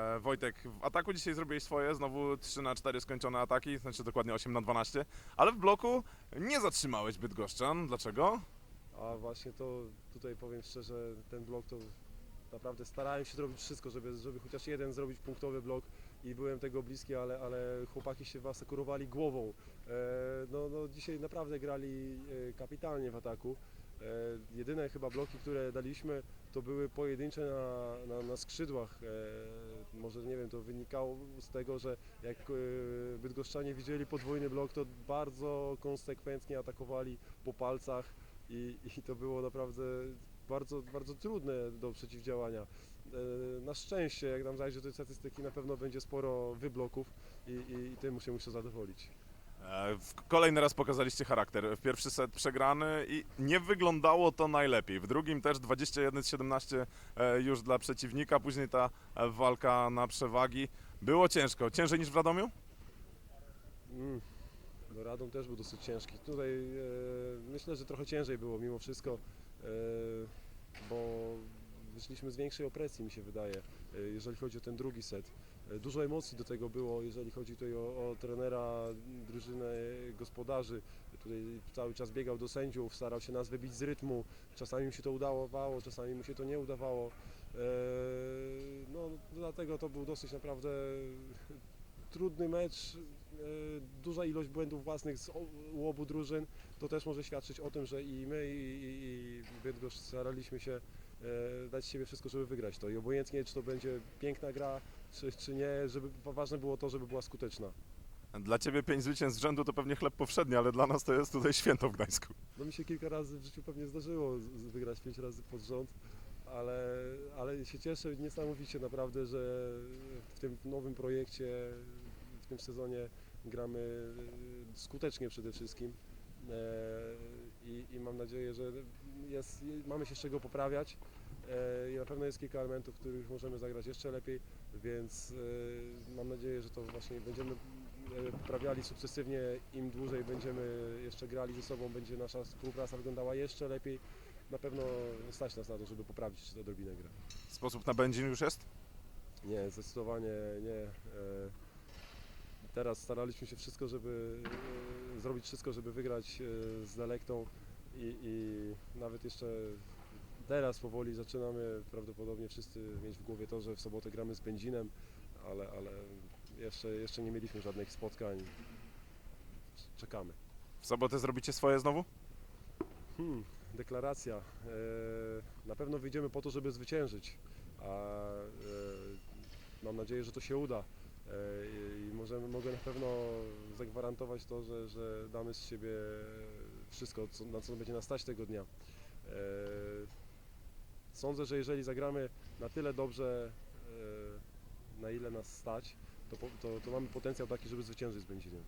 E, Wojtek, w ataku dzisiaj zrobiłeś swoje, znowu 3 na 4 skończone ataki, znaczy dokładnie 8 na 12, ale w bloku nie zatrzymałeś Bydgoszczan. Dlaczego? A właśnie to tutaj powiem szczerze, ten blok to naprawdę starałem się zrobić wszystko, żeby, żeby chociaż jeden zrobić punktowy blok i byłem tego bliski, ale, ale chłopaki się asekurowali głową. E, no, no, dzisiaj naprawdę grali e, kapitalnie w ataku. E, jedyne chyba bloki, które daliśmy, to były pojedyncze na, na, na skrzydłach. E, może nie wiem, to wynikało z tego, że jak e, Bydgoszczanie widzieli podwójny blok, to bardzo konsekwentnie atakowali po palcach i, i to było naprawdę bardzo, bardzo trudne do przeciwdziałania. Na szczęście, jak nam zajrzy tej statystyki, na pewno będzie sporo wybloków i, i, i tym się muszę zadowolić. E, Kolejny raz pokazaliście charakter. W pierwszy set przegrany i nie wyglądało to najlepiej. W drugim też 21 z 17 e, już dla przeciwnika, później ta e, walka na przewagi. Było ciężko. Ciężej niż w Radomiu? Mm. No Radom też był dosyć ciężki. Tutaj e, myślę, że trochę ciężej było mimo wszystko, e, bo wyszliśmy z większej opresji mi się wydaje, e, jeżeli chodzi o ten drugi set. Dużo emocji do tego było, jeżeli chodzi tutaj o, o trenera drużyny gospodarzy. Tutaj cały czas biegał do sędziów, starał się nas wybić z rytmu. Czasami mu się to udawało, czasami mu się to nie udawało. E, No, dlatego to był dosyć naprawdę trudny mecz. E, Duża ilość błędów własnych z obu drużyn. To też może świadczyć o tym, że i my, i, i, i Bydgoszcz staraliśmy się e, dać z siebie wszystko, żeby wygrać to. I obojętnie, czy to będzie piękna gra, czy, czy nie, żeby ważne było to, żeby była skuteczna. Dla ciebie pięć zwycięstw z rzędu to pewnie chleb powszedni, ale dla nas to jest tutaj święto w Gdańsku. No mi się kilka razy w życiu pewnie zdarzyło wygrać pięć razy pod rząd, ale, ale się cieszę niesamowicie naprawdę, że w tym nowym projekcie, w tym sezonie gramy skutecznie przede wszystkim E, i, i mam nadzieję, że jest, mamy się z czego poprawiać i na pewno jest kilka elementów, których możemy zagrać jeszcze lepiej, więc e, mam nadzieję, że to właśnie będziemy e, poprawiali sukcesywnie, im dłużej będziemy jeszcze grali ze sobą, będzie nasza współpraca wyglądała jeszcze lepiej. Na pewno stać nas na to, żeby poprawić jeszcze odrobinę grę. Sposób na benzin już jest? Nie, zdecydowanie nie. E, Teraz staraliśmy się wszystko, żeby e, zrobić wszystko, żeby wygrać e, z Delektą i, i nawet jeszcze teraz powoli zaczynamy prawdopodobnie wszyscy mieć w głowie to, że w sobotę gramy z Będzinem, ale, ale jeszcze, jeszcze nie mieliśmy żadnych spotkań. Czekamy. W sobotę zrobicie swoje znowu? Hmm, deklaracja. E, na pewno wyjdziemy po to, żeby zwyciężyć, a e, mam nadzieję, że to się uda. E, I możemy, mogę na pewno zagwarantować to, że, że damy z siebie wszystko, co, na co będzie nas stać tego dnia. Sądzę, że jeżeli zagramy na tyle dobrze, e, na ile nas stać, to, to, to mamy potencjał taki, żeby zwyciężyć z Będzinem.